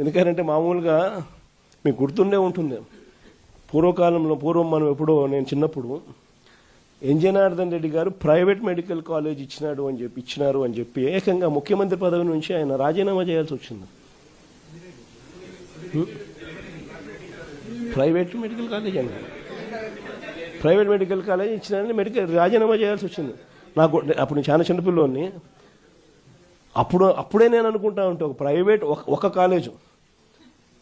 ఎందుకంటే మామూలుగా మీకు గుర్తుండే ఉంటుంది. పూర్వకాలంలో పూర్వం మనం ఎప్పుడో నేను చిన్నప్పుడు ఎన్ జనార్దన్ రెడ్డి గారు ప్రైవేట్ మెడికల్ కాలేజ్ ఇచ్చినాడు అని చెప్పి ఇచ్చినారు అని చెప్పి ఏకంగా ముఖ్యమంత్రి పదవి నుంచి ఆయన రాజీనామా చేయాల్సి వచ్చింది. ప్రైవేట్ మెడికల్ కాలేజ్ అండి. ప్రైవేట్ మెడికల్ కాలేజ్ ఇచ్చినారని మెడికల్ రాజీనామా చేయాల్సి వచ్చింది. నాకు అప్పుడు నేను చాలా చిన్నపిల్లోని అప్పుడు అప్పుడే నేను అనుకుంటా ఉంటే ఒక ప్రైవేట్ ఒక కాలేజు.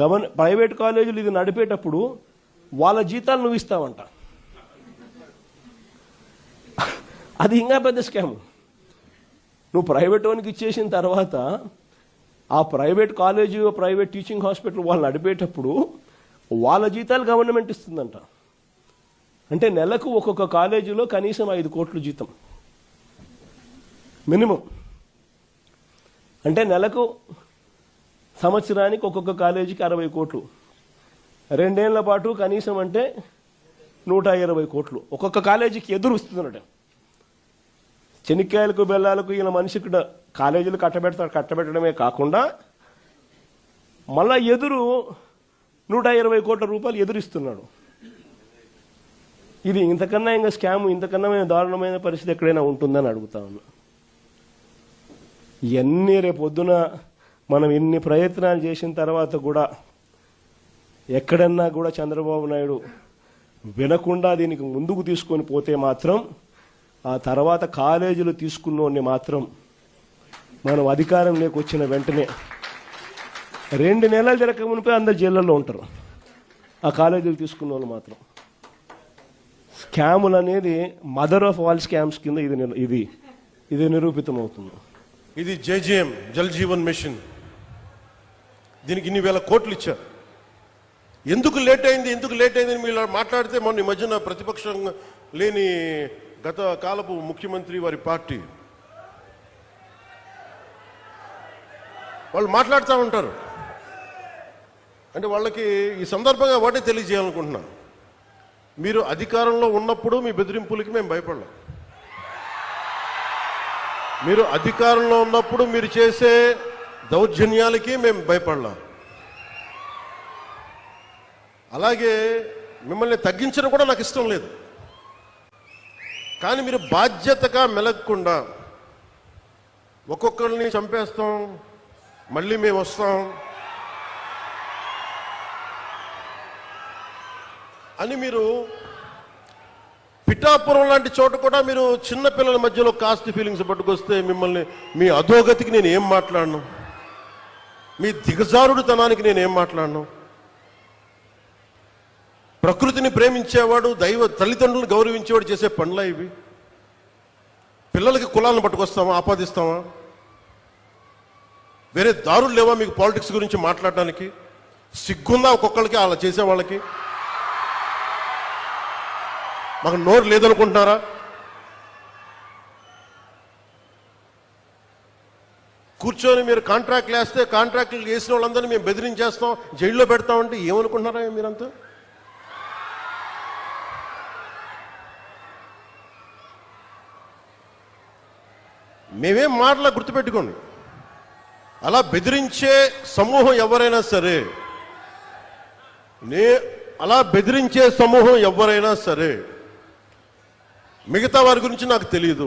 గవర్న ప్రైవేట్ కాలేజీలు ఇది నడిపేటప్పుడు వాళ్ళ జీతాలు నువ్వు ఇస్తావంట. అది ఇంకా పెద్ద స్కామ్. నువ్వు ప్రైవేట్ వానికి ఇచ్చేసిన తర్వాత ఆ private college private teaching hospital వాళ్ళు నడిపేటప్పుడు వాళ్ళ జీతాలు గవర్నమెంట్ ఇస్తుందంట. అంటే నెలకు ఒక్కొక్క కాలేజీలో కనీసం ఐదు కోట్లు జీతం. మినిమం. అంటే నెలకు సంవత్సరానికి ఒక్కొక్క కాలేజీకి అరవై కోట్లు. రెండేళ్ళ పాటు కనీసం అంటే నూట ఇరవై కోట్లు. ఒక్కొక్క కాలేజీకి ఎదురు వస్తుందన్నట చెనిక్కాయలకు బెల్లాలకు ఈయన మనిషికి డ- కాలేజీలు కట్టబెడతాడు కట్టబెట్టడమే కాకుండా మళ్ళా ఎదురు నూట ఇరవై కోట్ల రూపాయలు ఎదురిస్తున్నాడు. ఇది ఇంతకన్నా ఇంకా స్కామ్ ఇంతకన్నా దారుణమైన పరిస్థితి ఎక్కడైనా ఉంటుందని అడుగుతా ఉన్నా. ఇవన్నీ రేపు పొద్దున మనం ఇన్ని ప్రయత్నాలు చేసిన తర్వాత కూడా ఎక్కడన్నా కూడా చంద్రబాబు నాయుడు వినకుండా దీనికి ముందుకు తీసుకొని పోతే మాత్రం ఆ తర్వాత కాలేజీలు తీసుకున్నోడిని మాత్రం మనం అధికారంలోకి వచ్చిన వెంటనే రెండు నెలలు జరగక మునిపే అందరు జైళ్ళల్లో ఉంటారు. ఆ కాలేజీలు తీసుకున్న వాళ్ళు మాత్రం. స్కాములు అనేది మదర్ ఆఫ్ ఆల్ స్కామ్స్ కింద ఇది ఇది ఇది నిరూపితం అవుతుంది ఇది జేజేఎం జల్ జీవన్ మిషన్. దీనికి ఇన్ని వేల కోట్లు ఇచ్చారు. ఎందుకు లేట్ అయింది ఎందుకు లేట్ అయింది మీరు మాట్లాడితే మొన్న ఈ మధ్యన ప్రతిపక్షం లేని గత కాలపు ముఖ్యమంత్రి వారి పార్టీ. వాళ్ళు మాట్లాడుతూ ఉంటారు. అంటే వాళ్ళకి ఈ సందర్భంగా వాటే తెలియజేయాలనుకుంటున్నాను మీరు అధికారంలో ఉన్నప్పుడు మీ బెదిరింపులకి మేము భయపడలేం. మీరు అధికారంలో ఉన్నప్పుడు మీరు చేసే దౌర్జన్యాలకి మేము భయపడలాం. అలాగే మిమ్మల్ని తగ్గించడం కూడా నాకు ఇష్టం లేదు. కానీ మీరు బాధ్యతగా మెలగకుండా ఒక్కొక్కరిని చంపేస్తాం మళ్ళీ మేము వస్తాం అని మీరు పిఠాపురం లాంటి చోట కూడా మీరు చిన్నపిల్లల మధ్యలో కాస్ట్ ఫీలింగ్స్ పట్టుకొస్తే మిమ్మల్ని మీ అధోగతికి నేను ఏం మాట్లాడను? మీ దిగజారుడుతనానికి నేనేం మాట్లాడను? ప్రకృతిని ప్రేమించేవాడు దైవ తల్లిదండ్రులను గౌరవించేవాడు చేసే పనులా ఇవి? పిల్లలకి కులాలను పట్టుకొస్తామా ఆపాదిస్తామా? వేరే దారులు లేవా మీకు పాలిటిక్స్ గురించి మాట్లాడడానికి? సిగ్గుందా ఒక్కొక్కరికి అలా చేసే వాళ్ళకి మాకు నోరు లేదనుకుంటున్నారా? కూర్చొని మీరు కాంట్రాక్ట్లు వేస్తే కాంట్రాక్ట్లు చేసిన వాళ్ళందరినీ మేము బెదిరించేస్తాం జైల్లో పెడతామంటే ఏమనుకుంటున్నారా మీరంతా? మేమేం మాటలా గుర్తుపెట్టుకోండి. అలా బెదిరించే సమూహం ఎవరైనా సరే నే అలా బెదిరించే సమూహం ఎవరైనా సరే మిగతా వారి గురించి నాకు తెలియదు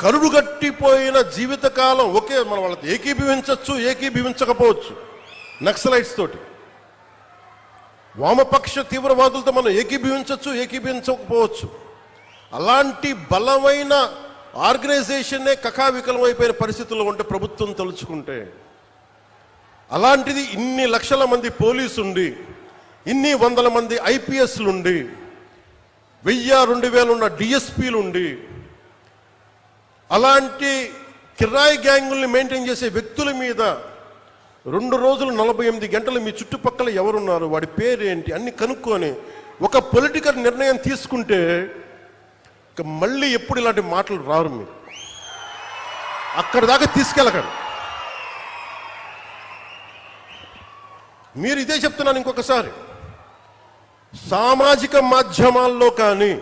కరుడుగట్టిపోయిన జీవితకాలం ఒకే మనం వాళ్ళకి ఏకీభవించవచ్చు ఏకీభవించకపోవచ్చు. నక్సలైట్స్ తోటి. వామపక్ష తీవ్రవాదులతో మనం ఏకీభవించవచ్చు ఏకీభవించకపోవచ్చు. అలాంటి బలమైన ఆర్గనైజేషన్నే కకావికలమైపోయిన పరిస్థితుల్లో ఉంటే ప్రభుత్వం తలుచుకుంటే అలాంటిది ఇన్ని లక్షల మంది పోలీసు ఉండి ఇన్ని వందల మంది ఐపీఎస్లు ఉండి వెయ్యి రెండు వేలు ఉన్న డిఎస్పీలు ఉండి అలాంటి కిరాయి గ్యాంగుల్ని మెయింటైన్ చేసే వ్యక్తుల మీద రెండు రోజులు నలభై ఎనిమిది గంటలు మీ చుట్టుపక్కల ఎవరున్నారు? వాడి పేరేంటి? అన్ని కనుక్కొని ఒక పొలిటికల్ నిర్ణయం తీసుకుంటే ఇక మళ్ళీ ఎప్పుడు ఇలాంటి మాటలు రారు మీరు. అక్కడి దాకా తీసుకెళ్ళకండి. మీరు ఇదే చెప్తున్నాను ఇంకొకసారి. సామాజిక మాధ్యమాల్లో కానీ